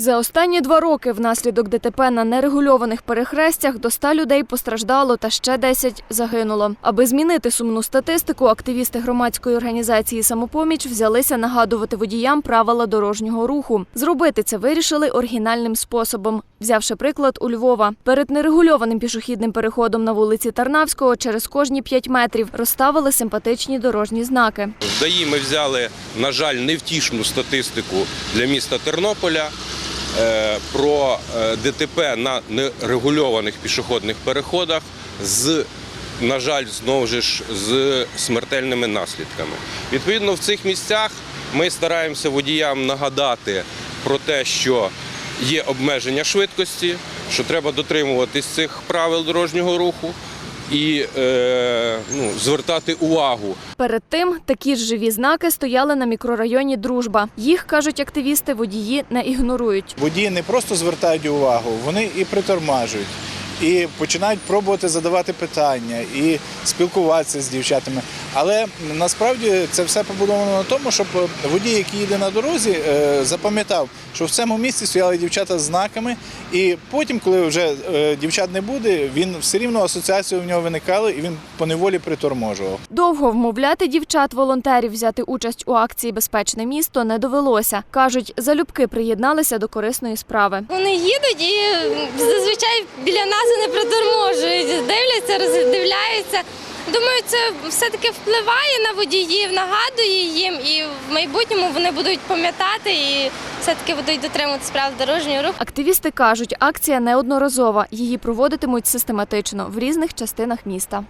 За останні два роки внаслідок ДТП на нерегульованих перехрестях до 100 людей постраждало та ще 10 загинуло. Аби змінити сумну статистику, активісти громадської організації «Самопоміч» взялися нагадувати водіям правила дорожнього руху. Зробити це вирішили оригінальним способом, взявши приклад у Львова. Перед нерегульованим пішохідним переходом на вулиці Тарнавського через кожні 5 метрів розставили симпатичні дорожні знаки. В ДАІ ми взяли, на жаль, невтішну статистику для міста Тернополя про е, ДТП на нерегульованих пішохідних переходах з, на жаль, знову ж з смертельними наслідками. Відповідно, в цих місцях ми стараємося водіям нагадати про те, що є обмеження швидкості, що треба дотримуватись цих правил дорожнього руху і е, ну, звертати увагу Перед тим такі ж живі знаки стояли на мікрорайоні Дружба. Їх кажуть активісти, водії не ігнорують. Водії не просто звертають увагу, вони і притормажують, і починають пробувати задавати питання, і спілкуватися з дівчатами. Але насправді це все побудовано на тому, щоб водій, який їде на дорозі, е, запам'ятав, що в цьому місці стояли дівчата з знаками, і потім, коли вже е, дівчат не буде, він все рівно асоціація в нього виникала, і він поневолі приторможував. Довго вмовляти дівчат-волонтерів взяти участь у акції Безпечне місто не довелося. кажуть, залюбки приєдналися до корисної справи. Вони їдуть і зазвичай біля нас вони приторможують, дивляться, роздивляються. Думаю, це все-таки впливає на водіїв, нагадує їм, і в майбутньому вони будуть пам'ятати і все-таки будуть дотримуватися правил дорожнього руху. Активісти кажуть, акція неодноразова. Її проводитимуть систематично в різних частинах міста.